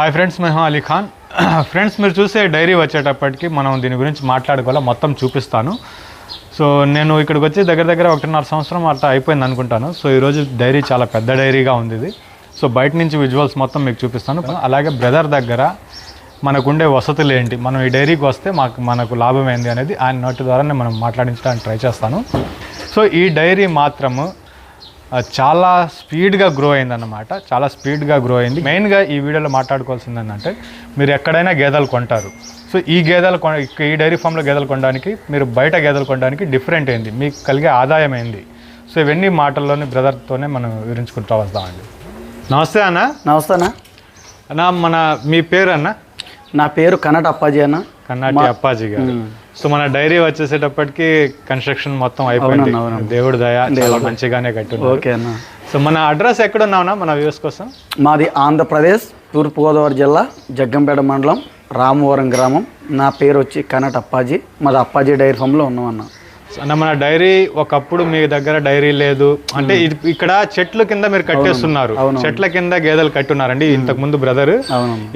Hi friends మేము Ali Khan friends మీరు చూసే డైరీ వచ్చేటప్పటికి మనం దీని గురించి మాట్లాడుకోవాలి? మొత్తం చూపిస్తాను. సో నేను ఇక్కడికి వచ్చి దగ్గర దగ్గర ఒకటిన్నర సంవత్సరం అట్లా అయిపోయింది అనుకుంటాను. సో ఈరోజు డైరీ చాలా పెద్ద డైరీగా ఉంది ఇది. సో బయట నుంచి విజువల్స్ మొత్తం మీకు చూపిస్తాను. అలాగే బ్రదర్ దగ్గర మనకుండే వసతులు ఏంటి? మనం ఈ డైరీకి వస్తే మాకు మనకు లాభం ఏంది అనేది ఆయన నోటి ద్వారానే మనం మాట్లాడించడానికి ట్రై చేస్తాను. సో ఈ డైరీ మాత్రము చాలా స్పీడ్గా గ్రో అయిందన్నమాట. చాలా స్పీడ్గా గ్రో అయింది. మెయిన్గా ఈ వీడియోలో మాట్లాడుకోవాల్సింది ఏంటంటే మీరు ఎక్కడైనా గేదెలు కొంటారు. సో ఈ గేదెలు ఈ డైరీ ఫామ్లో గేదెలు కొనడానికి మీరు బయట గేదెలు కొనడానికి డిఫరెంట్ ఏంది మీకు కలిగే ఆదాయం ఏంది సో ఇవన్నీ మాటల్లోనే బ్రదర్తోనే మనం వివరించుకుంటూ వస్తామండి. నమస్తే అన్న. నమస్తేనా అన్న మన మీ పేరు అన్న? నా పేరు కనట అప్పాజీ అన్న. కన్నాటి అప్పాజీ గారు. సో మన డైరీ వచ్చేసేటప్పటికి కన్స్ట్రక్షన్ మొత్తం అయిపోయింది. దేవుడి దయ చాలా మంచిగానే కట్టున్నారు ఓకే అన్న. సో మన అడ్రస్ ఎక్కడ ఉన్నావునా మన వ్యూస్ కోసం? మాది ఆంధ్రప్రదేశ్ తూర్పుగోదావరి జిల్లా జగ్గంపేట మండలం రామవరం గ్రామం. నా పేరు వచ్చి కనట అప్పాజీ. మాది అప్పాజీ డైరీ ఫామ్లో ఉన్నామన్న. అన్న మన డైరీ ఒకప్పుడు మీ దగ్గర డైరీ లేదు. అంటే ఇక్కడ చెట్ల కింద మీరు కట్టేస్తున్నారు. చెట్ల కింద గేదెలు కట్టున్నారండి. ఇంతకు ముందు బ్రదర్.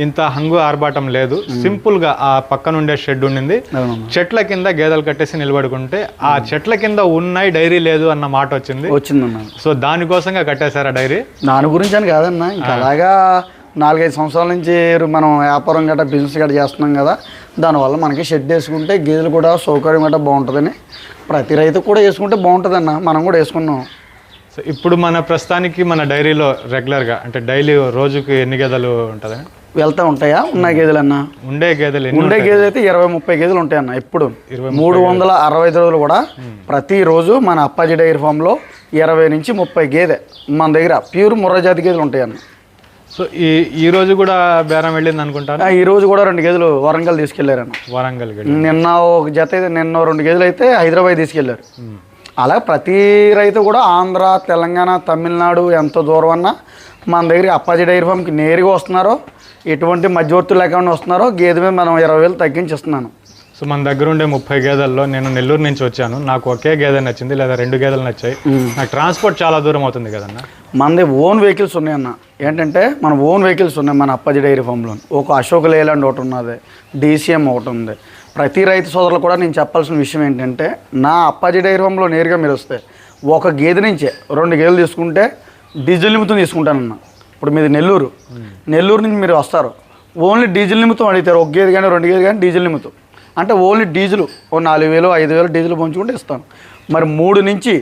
ఇంత హంగు ఆర్భాటం లేదు. సింపుల్గా ఆ పక్కన ఉండే షెడ్ ఉండింది. చెట్ల కింద గేదెలు కట్టేసి నిలబడుకుంటే ఆ చెట్ల కింద ఉన్నాయి డైరీ లేదు అన్న మాట వచ్చింది. వచ్చిందన్న. సో దానికోసంగా కట్టేశారా డైరీ? దాని గురించి అని కాదన్న. ఇంకా అలాగా నాలుగైదు సంవత్సరాల నుంచి మనం వ్యాపారం గట్రా బిజినెస్ గట్రా చేస్తున్నాం కదా దానివల్ల మనకి షెడ్ వేసుకుంటే గేదెలు కూడా సౌకర్యం గట్రా బాగుంటుందని ప్రతి రైతు కూడా వేసుకుంటే బాగుంటుందన్న మనం కూడా వేసుకున్నాం. సో ఇప్పుడు మన ప్రస్తుతానికి మన డైరీలో రెగ్యులర్గా అంటే డైలీ రోజుకి ఎన్ని గేదెలు ఉంటుందని వెళ్తా ఉంటాయా? ఉన్న గేదెలన్నా? ఉండే గేదెలు ఉండే గేదెలు అయితే ఇరవై ముప్పై గేదెలు ఉంటాయన్న ఎప్పుడు ఇరవై మూడు వందల అరవై ఐదు రోజులు కూడా ప్రతిరోజు మన అప్పాజీ డైరీ ఫామ్లో ఇరవై నుంచి ముప్పై గేదె మన దగ్గర ప్యూర్ ముర్ర జాతి గేదెలు ఉంటాయన్న. సో ఈ ఈ రోజు కూడా బేరం వెళ్ళింది అనుకుంటాను ఈ రోజు కూడా రెండు గేదెలు వరంగల్ తీసుకెళ్ళారన్న. వరంగల్ నిన్న ఒక జత అయితే నిన్న రెండు గేదెలు అయితే హైదరాబాద్ తీసుకెళ్ళారు. అలా ప్రతి రైతు కూడా ఆంధ్ర తెలంగాణ తమిళనాడు ఎంత దూరం అన్నా మన దగ్గర అప్పాజీ డైరీ ఫామ్కి నేరుగా వస్తున్నారో ఎటువంటి మధ్యవర్తులు లేకుండా వస్తున్నారో గేదె మీద మనం ఇరవై వేలు తగ్గించి ఇస్తున్నాను. సో మన దగ్గర ఉండే ముప్పై గేదెల్లో నేను నెల్లూరు నుంచి వచ్చాను. నాకు ఒకే గేదె నచ్చింది లేదా రెండు గేదెలు నచ్చాయి. నాకు ట్రాన్స్పోర్ట్ చాలా దూరం అవుతుంది కదన్న? మనది ఓన్ వెహికల్స్ ఉన్నాయన్న. ఏంటంటే మన ఓన్ వెహికల్స్ ఉన్నాయి మన అప్పాజీ డైరీ ఫామ్లో. ఒక అశోక్ లేలాండ్ ఒకటి ఉన్నది డీసీఎం ఒకటి ఉంది. ప్రతి రైతు సోదరులు కూడా నేను చెప్పాల్సిన విషయం ఏంటంటే నా అప్పాజీ డైరీ ఫామ్లో నేరుగా మీరు వస్తే ఒక గేదె నుంచే రెండు గేదెలు తీసుకుంటే డీజిల్ నిమిత్తం తీసుకుంటానన్న. ఇప్పుడు మీది నెల్లూరు. నెల్లూరు నుంచి మీరు వస్తారు. ఓన్లీ డీజిల్ నిమిత్తం అడుగుతారు ఒక గేదె కానీ రెండు గేదె కానీ డీజిల్ నిమిత్తం. అంటే ఓన్లీ డీజిల్ ఓ నాలుగు వేలు ఐదు వేలు డీజిల్ పంచుకుంటే ఇస్తాను. మరి మూడు నుంచి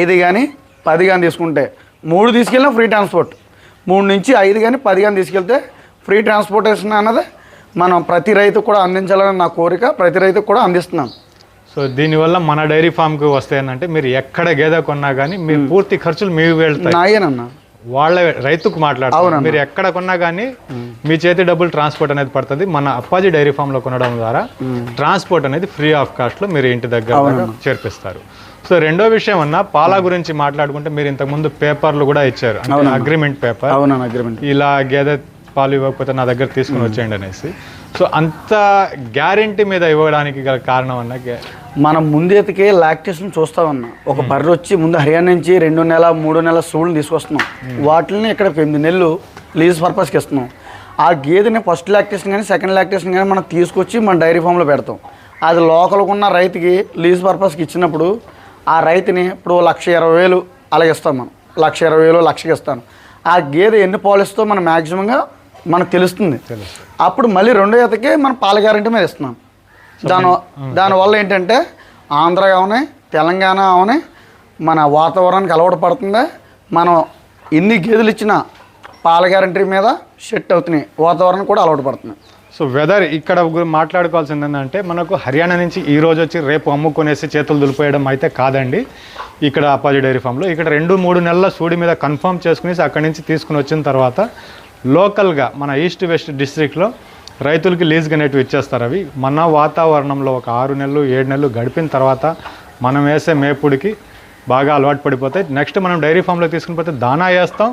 ఐదు కానీ పది కానీ తీసుకుంటే మూడు తీసుకెళ్ళినా ఫ్రీ ట్రాన్స్పోర్ట్. మూడు నుంచి ఐదు కానీ పది కానీ తీసుకెళ్తే ఫ్రీ ట్రాన్స్పోర్టేషన్ అన్నది మనం ప్రతి రైతుకు కూడా అందించాలని నా కోరిక ప్రతి రైతుకు కూడా అందిస్తున్నాను. సో దీనివల్ల మన డైరీ ఫామ్కి వస్తే ఏంటంటే మీరు ఎక్కడ గేదె కొన్నా కానీ మీ పూర్తి ఖర్చులు మీకు వెళ్తాయి నాయేనన్నా. వాళ్ళ రైతుకు మాట్లాడతారు. మీరు ఎక్కడ కొన్నా కానీ మీ చేతి డబ్బులు ట్రాన్స్పోర్ట్ అనేది పడుతుంది. మన అప్పాజీ డైరీ ఫామ్లో కొనడం ద్వారా ట్రాన్స్పోర్ట్ అనేది ఫ్రీ ఆఫ్ కాస్ట్లో మీరు ఇంటి దగ్గర చేర్పిస్తారు. సో రెండో విషయం అన్న పాల గురించి మాట్లాడుకుంటే మీరు ఇంతకుముందు పేపర్లు కూడా ఇచ్చారు. అగ్రిమెంట్ పేపర్ ఇలా గేదె పాలు ఇవ్వకపోతే నా దగ్గర తీసుకుని వచ్చేయండి అనేసి. సో అంత గ్యారంటీ మీద ఇవ్వడానికి గల కారణం అన్న మనం ముందెతికే లాక్టేషన్ చూస్తామన్నా. ఒక బర్రె వచ్చి ముందు హర్యానా నుంచి రెండు నెల మూడు నెలల సూళ్ళని తీసుకొస్తున్నాం. వాటిని ఇక్కడ ఎనిమిది నెలలు లీజ్ పర్పస్కి ఇస్తున్నాం. ఆ గేదెని ఫస్ట్ లాక్టేషన్ కానీ సెకండ్ లాక్టేషన్ కానీ మనం తీసుకొచ్చి మన డైరీ ఫామ్లో పెడతాం. అది లోకల్గా ఉన్న రైతుకి లీజ్ పర్పస్కి ఇచ్చినప్పుడు ఆ రైతుని ఇప్పుడు లక్ష ఇరవై వేలు అలాగే ఇస్తాం మనం. లక్ష ఇరవై వేలు లక్షకి ఇస్తాను. ఆ గేదె ఎన్ని పాలు ఇస్తో మనం మ్యాక్సిమంగా మనకు తెలుస్తుంది. తెలుసు అప్పుడు మళ్ళీ రెండో ఈతకి మనం పాల గ్యారంటీ మీద ఇస్తున్నాం. దాని దానివల్ల ఏంటంటే ఆంధ్ర అవనే తెలంగాణ అవనే మన వాతావరణానికి అలవాటు పడుతుంది? మనం ఎన్ని గేదెలు ఇచ్చినా పాల గ్యారంటీ మీద సెట్ అవుతున్నాయి. వాతావరణం కూడా అలవాటు పడుతుంది. సో వెదర్ ఇక్కడ మాట్లాడుకోవాల్సింది ఏంటంటే మనకు హర్యానా నుంచి ఈ రోజు వచ్చి రేపు అమ్ముకునేసి చేతులు దులిపోయడం అయితే కాదండి. ఇక్కడ అప్పాజీ డైరీ ఫామ్లో ఇక్కడ రెండు మూడు నెలల సూడి మీద కన్ఫర్మ్ చేసుకునేసి అక్కడి నుంచి తీసుకుని వచ్చిన తర్వాత లోకల్గా మన ఈస్ట్ వెస్ట్ డిస్ట్రిక్ట్లో రైతులకి లీజ్గా అనేటివి ఇచ్చేస్తారు అవి. మన వాతావరణంలో ఒక ఆరు నెలలు ఏడు నెలలు గడిపిన తర్వాత మనం వేసే మేపుడికి బాగా అలవాటు పడిపోతాయి. నెక్స్ట్ మనం డైరీ ఫామ్లో తీసుకుని పోతే దానా వేస్తాం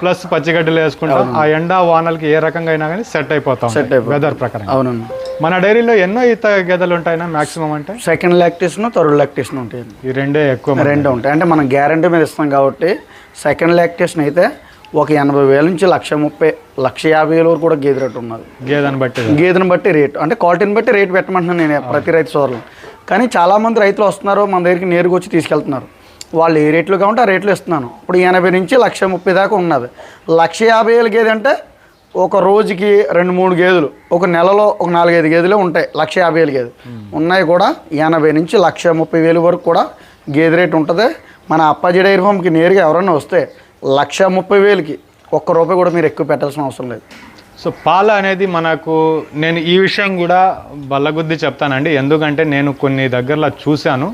ప్లస్ పచ్చిగడ్డలు వేసుకుంటాం. ఆ ఎండ వానలకి ఏ రకంగా అయినా కానీ సెట్ అయిపోతాం వెదర్ ప్రకారం అవునండి మన డైరీలో ఎన్నో ఈత గేదెలు ఉంటాయినా మాక్సిమం అంటే? సెకండ్ లాక్టేషన్ థర్డ్ లాక్టేషన్ ఉంటాయండి ఈ రెండే ఎక్కువ రెండు ఉంటాయి. అంటే మనం గ్యారంటీ మీద ఇస్తాం కాబట్టి సెకండ్ లాక్టేషన్ అయితే ఒక ఎనభై వేల నుంచి లక్ష ముప్పై లక్ష యాభై వేల వరకు కూడా గేదె రేటు ఉన్నది. గేదెని బట్టి గేదెని బట్టి రేట్. అంటే క్వాలిటీని బట్టి రేట్ పెట్టమంటున్నాను నేను ప్రతి రైతు సోదరులు కానీ చాలామంది రైతులు వస్తున్నారు మన దగ్గరికి నేరుగా వచ్చి తీసుకెళ్తున్నారు. వాళ్ళు ఏ రేట్లు కావాలంటే ఆ రేట్లు ఇస్తున్నాను. ఇప్పుడు ఎనభై నుంచి లక్ష ముప్పై దాకా ఉన్నది. లక్ష యాభై వేల గేదె అంటే ఒక రోజుకి రెండు మూడు గేదెలు ఒక నెలలో ఒక నాలుగైదు గేదెలు ఉంటాయి లక్ష యాభై వేలు గేదె ఉన్నాయి కూడా ఎనభై నుంచి లక్ష ముప్పై వేలు వరకు కూడా గేదె రేట్ ఉంటుంది. మన అప్పాజీ డైరీ ఫామ్కి నేరుగా ఎవరైనా వస్తే లక్ష ముప్పై వేలకి ఒక్క రూపాయి కూడా మీరు ఎక్కువ పెట్టాల్సిన అవసరం లేదు. సో పాల అనేది మనకు నేను ఈ విషయం కూడా బల్లగుద్ది చెప్తానండి. ఎందుకంటే నేను కొన్ని దగ్గరలో చూశాను.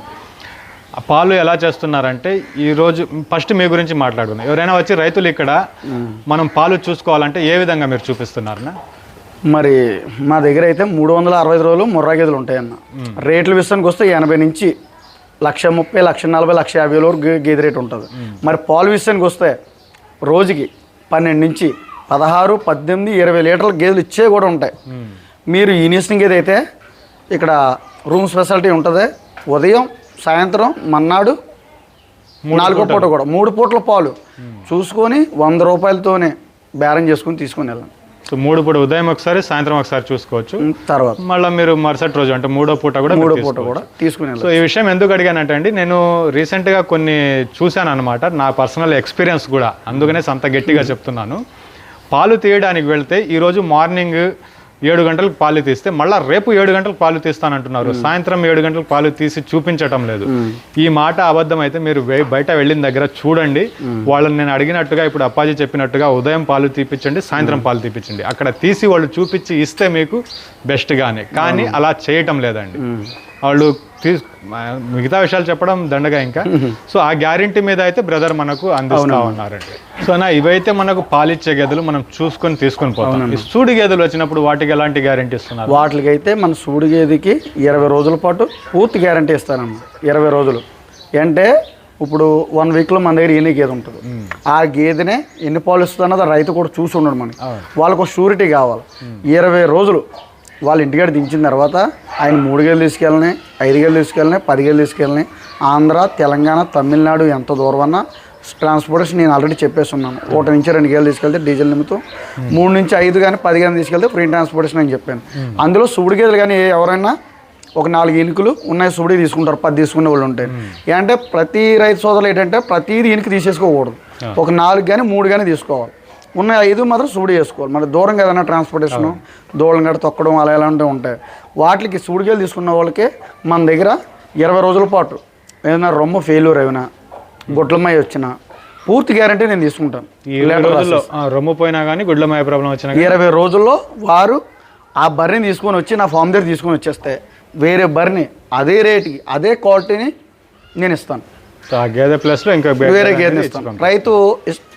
ఆ పాలు ఎలా చేస్తున్నారంటే ఈరోజు ఫస్ట్ మీ గురించి మాట్లాడుకుందాం. ఎవరైనా వచ్చి రైతులు ఇక్కడ మనం పాలు చూసుకోవాలంటే ఏ విధంగా మీరు చూపిస్తున్నారనా మరి మా దగ్గర అయితే మూడు వందల అరవై రోజులు ముర్రా గేదెలు ఉంటాయన్న. రేట్ల విషయానికి వస్తే ఎనభై నుంచి లక్ష ముప్పై లక్ష నలభై లక్ష యాభై వేల వరకు గేదె రేటు ఉంటుంది. మరి పాలు విషయానికి వస్తే రోజుకి పన్నెండు నుంచి పదహారు పద్దెనిమిది ఇరవై లీటర్ల గేదెలు ఇచ్చే కూడా ఉంటాయి. మీరు ఈనిస్టింగ్ గేదె అయితే ఇక్కడ రూమ్ స్పెషాలిటీ ఉంటుంది. ఉదయం సాయంత్రం మన్నాడు నాలుగో పూట కూడా మూడు పూటల పాలు. చూసుకొని వంద రూపాయలతోనే బేరం చేసుకుని తీసుకొని వెళ్ళండి. సో మూడు పూట ఉదయం ఒకసారి సాయంత్రం ఒకసారి చూసుకోవచ్చు. తర్వాత. మళ్ళీ మీరు మరుసటి రోజు అంటే మూడో పూట కూడా మూడో పూట కూడా తీసుకుని సో ఈ విషయం ఎందుకు అడిగానంటే అండి నేను రీసెంట్గా కొన్ని చూశాను అనమాట నా పర్సనల్ ఎక్స్పీరియన్స్ కూడా. అందుకనే అంత గట్టిగా చెప్తున్నాను. పాలు తీయడానికి వెళ్తే ఈరోజు మార్నింగ్ ఏడు గంటలకు పాలు తీస్తే మళ్ళీ రేపు ఏడు గంటలకు పాలు తీస్తానంటున్నారు. సాయంత్రం ఏడు గంటలకు పాలు తీసి చూపించటం లేదు. ఈ మాట అబద్ధం అయితే మీరు బయట వెళ్ళిన దగ్గర చూడండి. వాళ్ళని నేను అడిగినట్టుగా ఇప్పుడు అప్పాజీ చెప్పినట్టుగా ఉదయం పాలు తీపిచ్చండి సాయంత్రం పాలు తీపిచ్చండి. అక్కడ తీసి వాళ్ళు చూపించి ఇస్తే మీకు బెస్ట్గానే. కానీ అలా చేయటం లేదండి. వాళ్ళు తీస్ మిగతా విషయాలు చెప్పడం దండగా ఇంకా. సో ఆ గ్యారంటీ మీద అయితే బ్రదర్ మనకు అందిస్తా ఉన్నారండి. సో నా ఇవైతే మనకు పాలిచ్చే గేదెలు మనం చూసుకొని తీసుకొని పోతాం. ఈ సూడి గేదెలు వచ్చినప్పుడు వాటికి ఎలాంటి గ్యారంటీ ఇస్తున్నారు? వాటికైతే మన సూడి గేదెకి ఇరవై రోజుల పాటు పూర్తి గ్యారంటీ ఇస్తానమ్మా ఇరవై రోజులు. అంటే ఇప్పుడు వన్ వీక్లో మన దగ్గర ఎన్ని గేదె ఉంటుంది. ఆ గేదెనే ఎన్ని పాలు ఇస్తుందన్నది ఆ రైతు కూడా చూసి ఉండడు మనకి. వాళ్ళకు ఒక షూరిటీ కావాలి. ఇరవై రోజులు. వాళ్ళ ఇంటికాడ దించిన తర్వాత ఆయన మూడు గేలు తీసుకెళ్ళని ఐదు గేలు తీసుకెళ్ళని పది గేలు తీసుకెళ్ళని ఆంధ్ర తెలంగాణ తమిళనాడు ఎంత దూరం అన్నా ట్రాన్స్పోర్టేషన్ నేను ఆల్రెడీ చెప్పేసి ఉన్నాను ఒకటి నుంచి రెండు గేలు తీసుకెళ్తే డీజిల్ నిమిత్తం మూడు నుంచి ఐదు కానీ పది కానీ తీసుకెళ్తే ఫ్రీ ట్రాన్స్పోర్టేషన్ అని చెప్పాను. అందులో సూడి గేదెలు కానీ ఎవరైనా ఒక నాలుగు ఇనుకులు ఉన్నాయి సుడి తీసుకుంటారు పది తీసుకునే వాళ్ళు ఉంటాయి అంటే ప్రతి రైతు సోదరులు ఏంటంటే ప్రతిదీ ఇనుకు తీసేసుకోకూడదు. ఒక నాలుగు కానీ మూడు కానీ తీసుకోవాలి. ఉన్న ఐదు మాత్రం సూడి చేసుకోవాలి. మరి దూరం ఏదైనా ట్రాన్స్పోర్టేషన్ దూరం గడ తొక్కడం అలా ఇలాంటివి ఉంటాయి. వాటికి సూడిగేలు తీసుకున్న వాళ్ళకి మన దగ్గర ఇరవై రోజుల పాటు ఏదైనా రొమ్ము ఫెయిల్యూర్ అయినా గుడ్లమై వచ్చినా పూర్తి గ్యారంటీ నేను తీసుకుంటాను. రొమ్ము పోయినా కానీ గుడ్లమాయ ప్రాబ్లం వచ్చినా ఇరవై రోజుల్లో వారు ఆ బర్రెని తీసుకొని వచ్చి నా ఫామ్ దగ్గర తీసుకొని వచ్చేస్తే వేరే బర్రెని అదే రేటుకి అదే క్వాలిటీని నేను ఇస్తాను. ఆ గేదె ప్లస్లో ఇంకా వేరే ఇస్తాను రైతు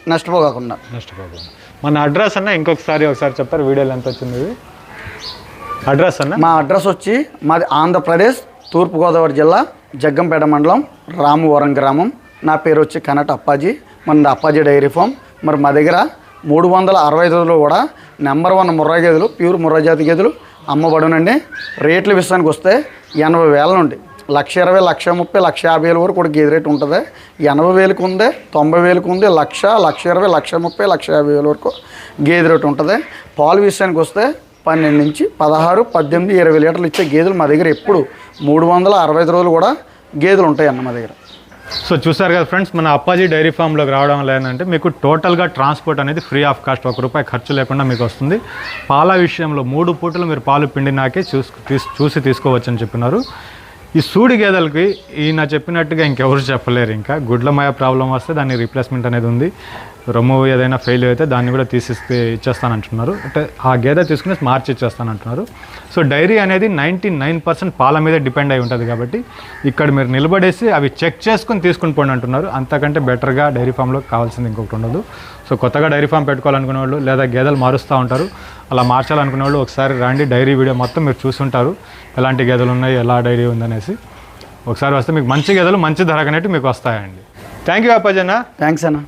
నష్టపోకుండా నష్టపోకుండా మన అడ్రస్ అన్న ఇంకొకసారి ఒకసారి చెప్తారు వీడియోలో ఎంత వచ్చింది అడ్రస్ అన్న? మా అడ్రస్ వచ్చి మాది ఆంధ్రప్రదేశ్ తూర్పుగోదావరి జిల్లా జగ్గంపేట మండలం రామవరం గ్రామం. నా పేరు వచ్చి కనట అప్పాజీ. మన అప్పాజీ డైరీ ఫామ్. మరి మా దగ్గర మూడు వందల అరవై ఐదు రోజులు కూడా. నెంబర్ వన్ ముర్రా గేదెలు ప్యూర్ ముర్రా జాతి గేదెలు. అమ్మబడునండి రేట్ల విషయానికి వస్తే ఎనభై వేల నుండి. లక్ష ఇరవై లక్ష ముప్పై లక్ష యాభై వేల వరకు కూడా గేదె రేట్ ఉంటుంది. ఎనభై వేలకు ఉంది తొంభై వేలకు ఉంది లక్ష లక్ష ఇరవై లక్ష ముప్పై లక్ష యాభై వేల వరకు గేదె రేట్ ఉంటుంది. పాలు విషయానికి వస్తే పన్నెండు నుంచి పదహారు పద్దెనిమిది ఇరవై లీటర్లు ఇచ్చే గేదెలు మా దగ్గర ఎప్పుడు మూడు వందల అరవై ఐదు రోజులు కూడా గేదెలు ఉంటాయి అన్న మా దగ్గర. సో చూసారు కదా ఫ్రెండ్స్ మన అప్పాజీ డైరీ ఫామ్లోకి రావడం వల్ల ఏంటంటే మీకు టోటల్గా ట్రాన్స్పోర్ట్ అనేది ఫ్రీ ఆఫ్ కాస్ట్ ఒక రూపాయి ఖర్చు లేకుండా మీకు వస్తుంది. పాల విషయంలో మూడు పూటలు మీరు పాలు పిండినాకే చూసు చూసి తీసుకోవచ్చని చెప్పినారు. ఈ సూడి గేదెలకి ఈయన చెప్పినట్టుగా ఇంకెవరు చెప్పలేరు ఇంకా. గుడ్లమయ ప్రాబ్లం వస్తే దాని రీప్లేస్మెంట్ అనేది ఉంది. రొమ్ము ఏదైనా ఫెయిల్ అయితే దాన్ని కూడా తీసిస్తే ఇచ్చేస్తానంటున్నారు. అంటే ఆ గేదె తీసుకుని మార్చి ఇచ్చేస్తానంటున్నారు. సో డైరీ అనేది నైంటీ నైన్ పర్సెంట్ పాల మీద డిపెండ్ అయి ఉంటుంది కాబట్టి ఇక్కడ మీరు నిలబడేసి అవి చెక్ చేసుకుని తీసుకుని పోండి అంటున్నారు. అంతకంటే బెటర్గా డైరీ ఫామ్లో కావాల్సింది ఇంకొకటి ఉండదు. సో కొత్తగా డైరీ ఫామ్ పెట్టుకోవాలనుకునే వాళ్ళు లేదా గేదెలు మారుస్తూ ఉంటారు. అలా మార్చాలనుకునే వాళ్ళు ఒకసారి రండి డైరీ వీడియో మొత్తం మీరు చూసుంటారు. ఎలాంటి గేదెలు ఉన్నాయి ఎలా డైరీ ఉందనేసి. ఒకసారి వస్తే మీకు మంచి గేదెలు మంచి ధరకు అనేవి మీకు వస్తాయండి. Thank you అప్పాజన్న. థ్యాంక్స్ అన్న.